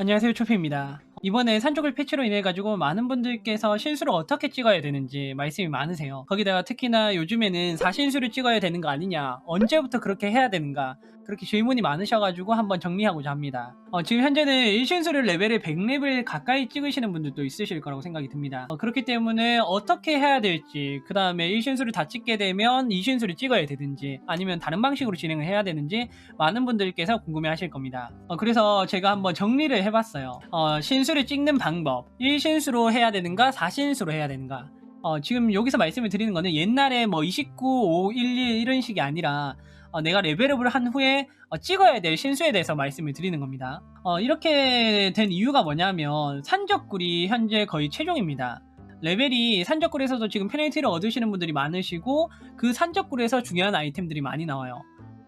안녕하세요 초피입니다. 이번에 산적을 패치로 인해 가지고 많은 분들께서 신수를 어떻게 찍어야 되는지 말씀이 많으세요. 거기다가 특히나 요즘에는 4신수를 찍어야 되는 거 아니냐 언제부터 그렇게 해야 되는가 그렇게 질문이 많으셔가지고 한번 정리하고자 합니다. 어, 지금 현재는 1신수를 레벨을 100레벨 가까이 찍으시는 분들도 있으실 거라고 생각이 듭니다. 어, 그렇기 때문에 어떻게 해야 될지 그 다음에 1신수를 다 찍게 되면 2신수를 찍어야 되든지 아니면 다른 방식으로 진행을 해야 되는지 많은 분들께서 궁금해 하실 겁니다. 어, 그래서 제가 한번 정리를 해봤어요. 어, 신수를 찍는 방법 1신수로 해야 되는가 4신수로 해야 되는가 어, 지금 여기서 말씀을 드리는 거는 옛날에 뭐 29, 5, 1, 1 이런 식이 아니라 어, 내가 레벨업을 한 후에 어, 찍어야 될 신수에 대해서 말씀을 드리는 겁니다. 어, 이렇게 된 이유가 뭐냐면 산적굴이 현재 거의 최종입니다. 레벨이 산적굴에서도 지금 페널티를 얻으시는 분들이 많으시고 그 산적굴에서 중요한 아이템들이 많이 나와요.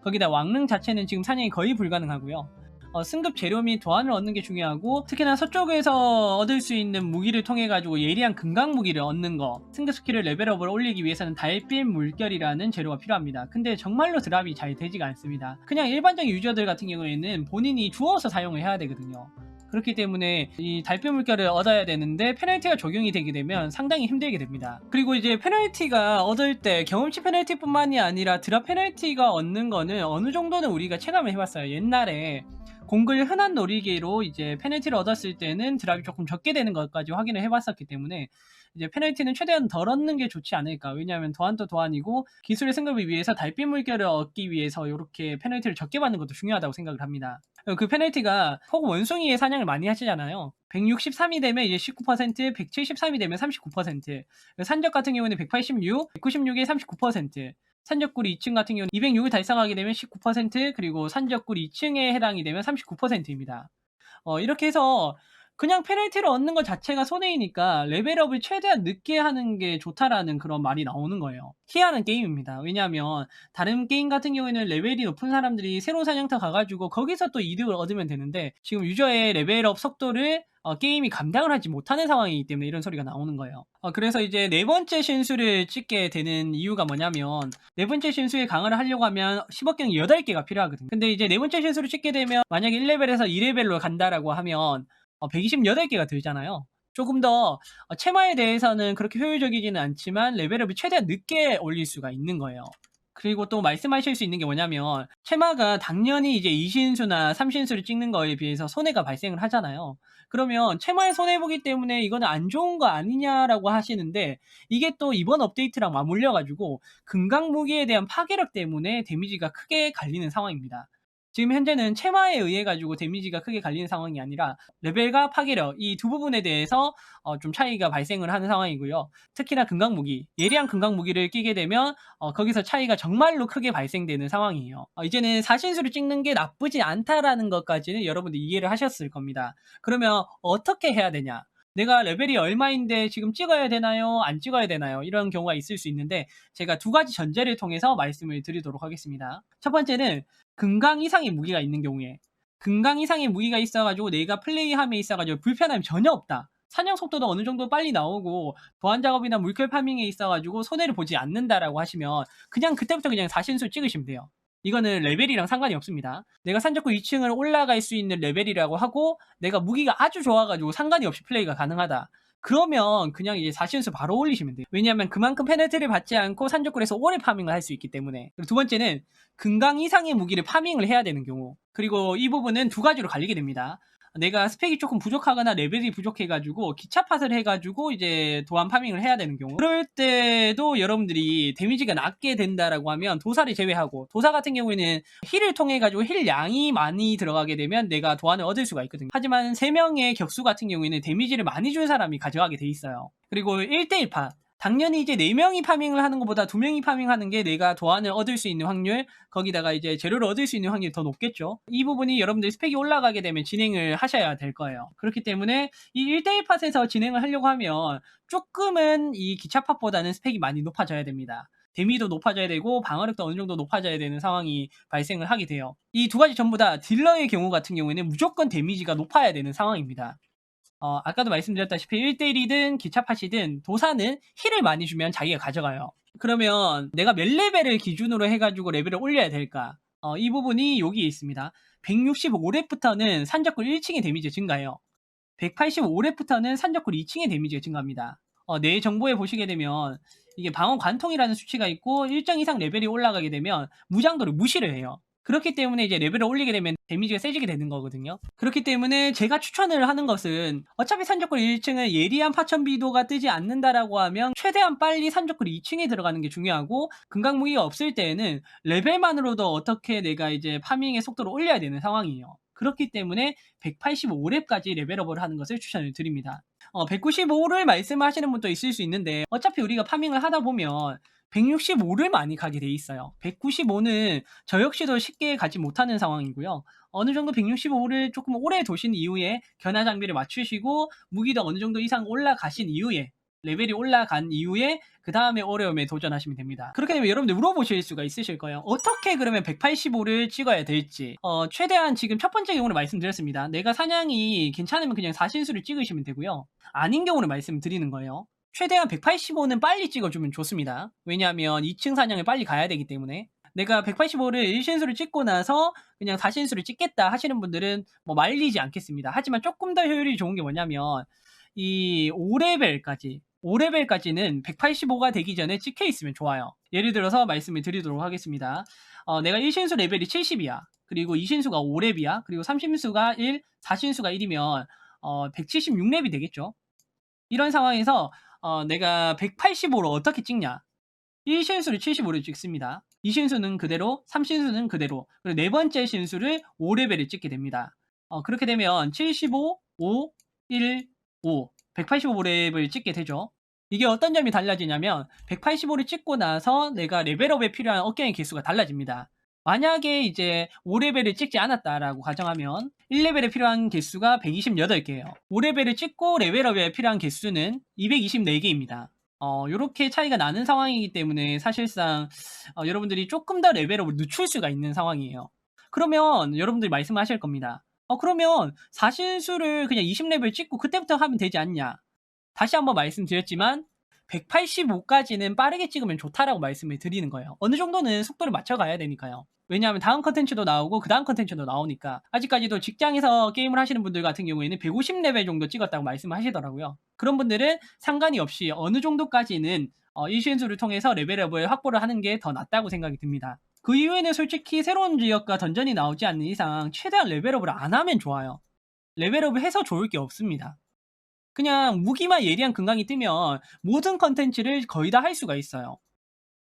거기다 왕릉 자체는 지금 사냥이 거의 불가능하고요. 어, 승급 재료 및 도안을 얻는 게 중요하고 특히나 서쪽에서 얻을 수 있는 무기를 통해 가지고 예리한 금강 무기를 얻는 거 승급 스킬을 레벨업을 올리기 위해서는 달빛 물결이라는 재료가 필요합니다 근데 정말로 드랍이 잘 되지가 않습니다 그냥 일반적인 유저들 같은 경우에는 본인이 주워서 사용을 해야 되거든요 그렇기 때문에 이 달빛 물결을 얻어야 되는데 페널티가 적용이 되게 되면 상당히 힘들게 됩니다. 그리고 이제 페널티가 얻을 때 경험치 페널티뿐만이 아니라 드랍 페널티가 얻는 거는 어느 정도는 우리가 체감을 해봤어요. 옛날에 공글 흔한 놀이기로 이제 페널티를 얻었을 때는 드랍이 조금 적게 되는 것까지 확인을 해봤었기 때문에 이제 페널티는 최대한 덜 얻는 게 좋지 않을까. 왜냐하면 도안도 도안이고 기술의 승급을 위해서 달빛 물결을 얻기 위해서 이렇게 페널티를 적게 받는 것도 중요하다고 생각을 합니다. 그 페널티가 혹 원숭이의 사냥을 많이 하시잖아요. 163이 되면 이제 19%, 173이 되면 39%, 산적 같은 경우는 186, 196에 39%, 산적굴 2층 같은 경우는 206을 달성하게 되면 19% 그리고 산적굴 2층에 해당이 되면 39%입니다. 어, 이렇게 해서 그냥 페널티를 얻는 것 자체가 손해이니까 레벨업을 최대한 늦게 하는 게 좋다라는 그런 말이 나오는 거예요. 희한한 게임입니다. 왜냐하면 다른 게임 같은 경우에는 레벨이 높은 사람들이 새로운 사냥터 가가지고 거기서 또 이득을 얻으면 되는데 지금 유저의 레벨업 속도를 어, 게임이 감당을 하지 못하는 상황이기 때문에 이런 소리가 나오는 거예요. 어, 그래서 이제 네 번째 신수를 찍게 되는 이유가 뭐냐면 네 번째 신수에 강화를 하려고 하면 10억경 8개가 필요하거든요. 근데 이제 네 번째 신수를 찍게 되면 만약에 1레벨에서 2레벨로 간다라고 하면 어, 128개가 들잖아요. 조금 더 어, 체마에 대해서는 그렇게 효율적이지는 않지만 레벨업이 최대한 늦게 올릴 수가 있는 거예요. 그리고 또 말씀하실 수 있는 게 뭐냐면 체마가 당연히 이제 2신수나 3신수를 찍는 거에 비해서 손해가 발생을 하잖아요. 그러면 체마에 손해보기 때문에 이거는 안 좋은 거 아니냐라고 하시는데 이게 또 이번 업데이트랑 맞물려 가지고 금강 무기에 대한 파괴력 때문에 데미지가 크게 갈리는 상황입니다. 지금 현재는 체마에 의해 가지고 데미지가 크게 갈리는 상황이 아니라 레벨과 파괴력 이 두 부분에 대해서 어, 좀 차이가 발생을 하는 상황이고요. 특히나 금강 무기 예리한 금강 무기를 끼게 되면 어, 거기서 차이가 정말로 크게 발생되는 상황이에요. 어, 이제는 사신수를 찍는 게 나쁘지 않다라는 것까지는 여러분들 이해를 하셨을 겁니다. 그러면 어떻게 해야 되냐? 내가 레벨이 얼마인데 지금 찍어야 되나요? 안 찍어야 되나요? 이런 경우가 있을 수 있는데 제가 두 가지 전제를 통해서 말씀을 드리도록 하겠습니다. 첫 번째는 금강 이상의 무기가 있는 경우에 금강 이상의 무기가 있어가지고 내가 플레이함에 있어가지고 불편함이 전혀 없다. 사냥 속도도 어느 정도 빨리 나오고 보안 작업이나 물결 파밍에 있어가지고 손해를 보지 않는다라고 하시면 그냥 그때부터 그냥 4신수 찍으시면 돼요. 이거는 레벨이랑 상관이 없습니다. 내가 산적구 2층을 올라갈 수 있는 레벨이라고 하고 내가 무기가 아주 좋아가지고 상관이 없이 플레이가 가능하다. 그러면 그냥 이제 4신수 바로 올리시면 돼요. 왜냐하면 그만큼 페널티를 받지 않고 산적굴에서 오래 파밍을 할 수 있기 때문에. 그리고 두 번째는 금강 이상의 무기를 파밍을 해야 되는 경우. 그리고 이 부분은 두 가지로 갈리게 됩니다. 내가 스펙이 조금 부족하거나 레벨이 부족해가지고 기차 팟을 해가지고 이제 도안 파밍을 해야 되는 경우. 그럴 때도 여러분들이 데미지가 낮게 된다라고 하면 도사를 제외하고 도사 같은 경우에는 힐을 통해 가지고 힐 양이 많이 들어가게 되면 내가 도안을 얻을 수가 있거든요. 하지만 3명의 격수 같은 경우에는 데미지를 많이 준 사람이 가져가게 돼 있어요. 그리고 1대1 팟 당연히 이제 4명이 파밍을 하는 것보다 2명이 파밍하는 게 내가 도안을 얻을 수 있는 확률, 거기다가 이제 재료를 얻을 수 있는 확률이 더 높겠죠. 이 부분이 여러분들 스펙이 올라가게 되면 진행을 하셔야 될 거예요. 그렇기 때문에 이 1대1 팟에서 진행을 하려고 하면 조금은 이 기차 팟보다는 스펙이 많이 높아져야 됩니다. 데미도 높아져야 되고 방어력도 어느 정도 높아져야 되는 상황이 발생을 하게 돼요. 이 두 가지 전부 다 딜러의 경우 같은 경우에는 무조건 데미지가 높아야 되는 상황입니다. 어, 아까도 말씀드렸다시피 1대1이든 기차팟이든 도사는 힐을 많이 주면 자기가 가져가요. 그러면 내가 몇 레벨을 기준으로 해가지고 레벨을 올려야 될까? 어, 이 부분이 여기에 있습니다. 165렙부터는 산적굴 1층의 데미지 증가해요. 185렙부터는 산적굴 2층의 데미지가 증가합니다. 어, 내 정보에 보시게 되면 이게 방어 관통이라는 수치가 있고 일정 이상 레벨이 올라가게 되면 무장도를 무시를 해요. 그렇기 때문에 이제 레벨을 올리게 되면 데미지가 세지게 되는 거거든요. 그렇기 때문에 제가 추천을 하는 것은 어차피 산적굴 1층은 예리한 파천비도가 뜨지 않는다라고 하면 최대한 빨리 산적굴 2층에 들어가는 게 중요하고 금강무기가 없을 때에는 레벨만으로도 어떻게 내가 이제 파밍의 속도를 올려야 되는 상황이에요. 그렇기 때문에 185렙까지 레벨업을 하는 것을 추천을 드립니다. 어, 195를 말씀하시는 분도 있을 수 있는데 어차피 우리가 파밍을 하다 보면 165를 많이 가게 돼 있어요. 195는 저 역시도 쉽게 가지 못하는 상황이고요. 어느 정도 165를 조금 오래 도신 이후에 견화 장비를 맞추시고 무기도 어느 정도 이상 올라가신 이후에 레벨이 올라간 이후에 그 다음에 어려움에 도전하시면 됩니다. 그렇게 되면 여러분들 물어보실 수가 있으실 거예요. 어떻게 그러면 185를 찍어야 될지. 어, 최대한 지금 첫 번째 경우를 말씀드렸습니다. 내가 사냥이 괜찮으면 그냥 사신수를 찍으시면 되고요. 아닌 경우를 말씀드리는 거예요. 최대한 185는 빨리 찍어주면 좋습니다. 왜냐하면 2층 사냥을 빨리 가야 되기 때문에. 내가 185를 1신수를 찍고 나서 그냥 4신수를 찍겠다 하시는 분들은 뭐 말리지 않겠습니다. 하지만 조금 더 효율이 좋은 게 뭐냐면 이 5레벨까지 5레벨까지는 185가 되기 전에 찍혀 있으면 좋아요. 예를 들어서 말씀을 드리도록 하겠습니다. 어, 내가 1신수 레벨이 70이야. 그리고 2신수가 5렙이야. 그리고 3신수가 1, 4신수가 1이면 어, 176렙이 되겠죠. 이런 상황에서 어, 내가 185로 어떻게 찍냐? 1신수를 75로 찍습니다. 2신수는 그대로, 3신수는 그대로, 그리고 네 번째 신수를 5레벨을 찍게 됩니다. 어, 그렇게 되면 75, 5, 1, 5, 185렙을 찍게 되죠. 이게 어떤 점이 달라지냐면 185를 찍고 나서 내가 레벨업에 필요한 어깨의 개수가 달라집니다. 만약에 이제 5레벨을 찍지 않았다라고 가정하면 1레벨에 필요한 개수가 128개예요. 5레벨을 찍고 레벨업에 필요한 개수는 224개입니다. 어, 요렇게 차이가 나는 상황이기 때문에 사실상 어, 여러분들이 조금 더 레벨업을 늦출 수가 있는 상황이에요. 그러면 여러분들이 말씀하실 겁니다. 어, 그러면 사신수를 그냥 20레벨 찍고 그때부터 하면 되지 않냐? 다시 한번 말씀드렸지만 185까지는 빠르게 찍으면 좋다라고 말씀을 드리는 거예요. 어느 정도는 속도를 맞춰가야 되니까요. 왜냐하면 다음 컨텐츠도 나오고 그 다음 컨텐츠도 나오니까 아직까지도 직장에서 게임을 하시는 분들 같은 경우에는 150레벨 정도 찍었다고 말씀을 하시더라고요. 그런 분들은 상관이 없이 어느 정도까지는 어, 일신수를 통해서 레벨업을 확보를 하는 게 더 낫다고 생각이 듭니다. 그 이후에는 솔직히 새로운 지역과 던전이 나오지 않는 이상 최대한 레벨업을 안 하면 좋아요. 레벨업을 해서 좋을 게 없습니다. 그냥 무기만 예리한 금강이 뜨면 모든 컨텐츠를 거의 다 할 수가 있어요.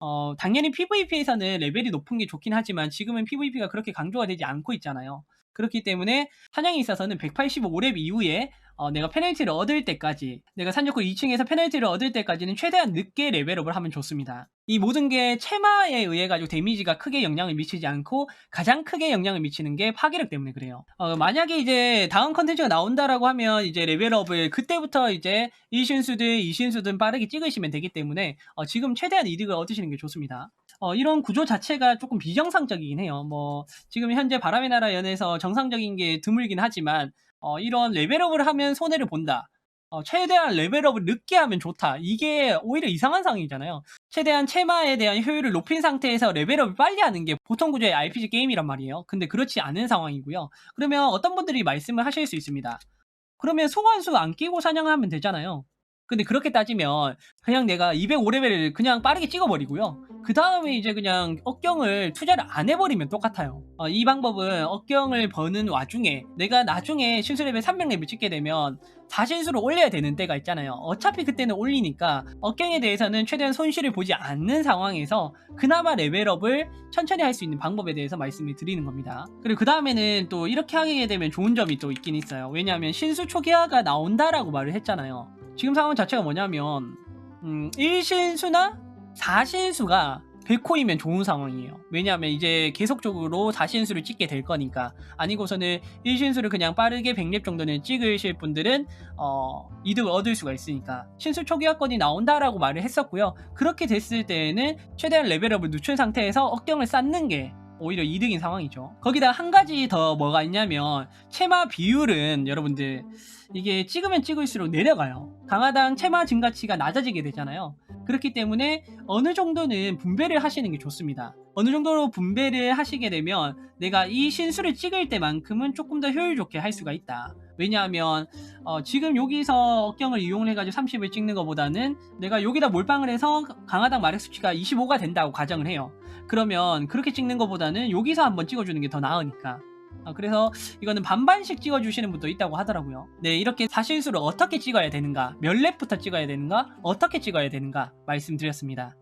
어, 당연히 PVP에서는 레벨이 높은 게 좋긴 하지만 지금은 PVP가 그렇게 강조가 되지 않고 있잖아요. 그렇기 때문에 사냥에 있어서는 185렙 이후에 어, 내가 페널티를 얻을 때까지 내가 산적굴 2층에서 페널티를 얻을 때까지는 최대한 늦게 레벨업을 하면 좋습니다. 이 모든 게 체마에 의해 가지고 데미지가 크게 영향을 미치지 않고 가장 크게 영향을 미치는 게 파괴력 때문에 그래요. 어, 만약에 이제 다음 컨텐츠가 나온다라고 하면 이제 레벨업을 그때부터 이제 1신수든 2신수든 빠르게 찍으시면 되기 때문에 어, 지금 최대한 이득을 얻으시는 게 좋습니다. 어, 이런 구조 자체가 조금 비정상적이긴 해요. 뭐 지금 현재 바람의 나라 연에서 정상적인 게 드물긴 하지만 어, 이런 레벨업을 하면 손해를 본다. 어, 최대한 레벨업을 늦게 하면 좋다. 이게 오히려 이상한 상황이잖아요. 최대한 체마에 대한 효율을 높인 상태에서 레벨업을 빨리 하는 게 보통 구조의 RPG 게임이란 말이에요. 근데 그렇지 않은 상황이고요. 그러면 어떤 분들이 말씀을 하실 수 있습니다. 그러면 소환수 안 끼고 사냥하면 되잖아요. 근데 그렇게 따지면 그냥 내가 205레벨을 그냥 빠르게 찍어버리고요. 그 다음에 이제 그냥 억경을 투자를 안 해버리면 똑같아요. 어, 이 방법은 억경을 버는 와중에 내가 나중에 신수레벨 300레벨 찍게 되면 4신수를 올려야 되는 때가 있잖아요. 어차피 그때는 올리니까 억경에 대해서는 최대한 손실을 보지 않는 상황에서 그나마 레벨업을 천천히 할 수 있는 방법에 대해서 말씀을 드리는 겁니다. 그리고 그 다음에는 또 이렇게 하게 되면 좋은 점이 또 있긴 있어요. 왜냐하면 신수 초기화가 나온다라고 말을 했잖아요. 지금 상황 자체가 뭐냐면 음, 1신수나 4신수가 100코이면 좋은 상황이에요. 왜냐하면 이제 계속적으로 4신수를 찍게 될 거니까 아니고서는 1신수를 그냥 빠르게 100렙 정도는 찍으실 분들은 어, 이득을 얻을 수가 있으니까 신수 초기화권이 나온다라고 말을 했었고요. 그렇게 됐을 때에는 최대한 레벨업을 늦춘 상태에서 억경을 쌓는 게 오히려 이득인 상황이죠. 거기다 한 가지 더 뭐가 있냐면 체마 비율은 여러분들 이게 찍으면 찍을수록 내려가요. 강화당 체마 증가치가 낮아지게 되잖아요. 그렇기 때문에 어느 정도는 분배를 하시는 게 좋습니다. 어느 정도로 분배를 하시게 되면 내가 이 신수를 찍을 때만큼은 조금 더 효율 좋게 할 수가 있다. 왜냐하면 어, 지금 여기서 억경을 이용해가지고 30을 찍는 것보다는 내가 여기다 몰빵을 해서 강화당 마력 수치가 25가 된다고 가정을 해요. 그러면 그렇게 찍는 것보다는 여기서 한번 찍어주는 게 더 나으니까. 어, 그래서 이거는 반반씩 찍어주시는 분도 있다고 하더라고요. 네, 이렇게 사신수를 어떻게 찍어야 되는가, 몇 랩부터 찍어야 되는가, 어떻게 찍어야 되는가 말씀드렸습니다.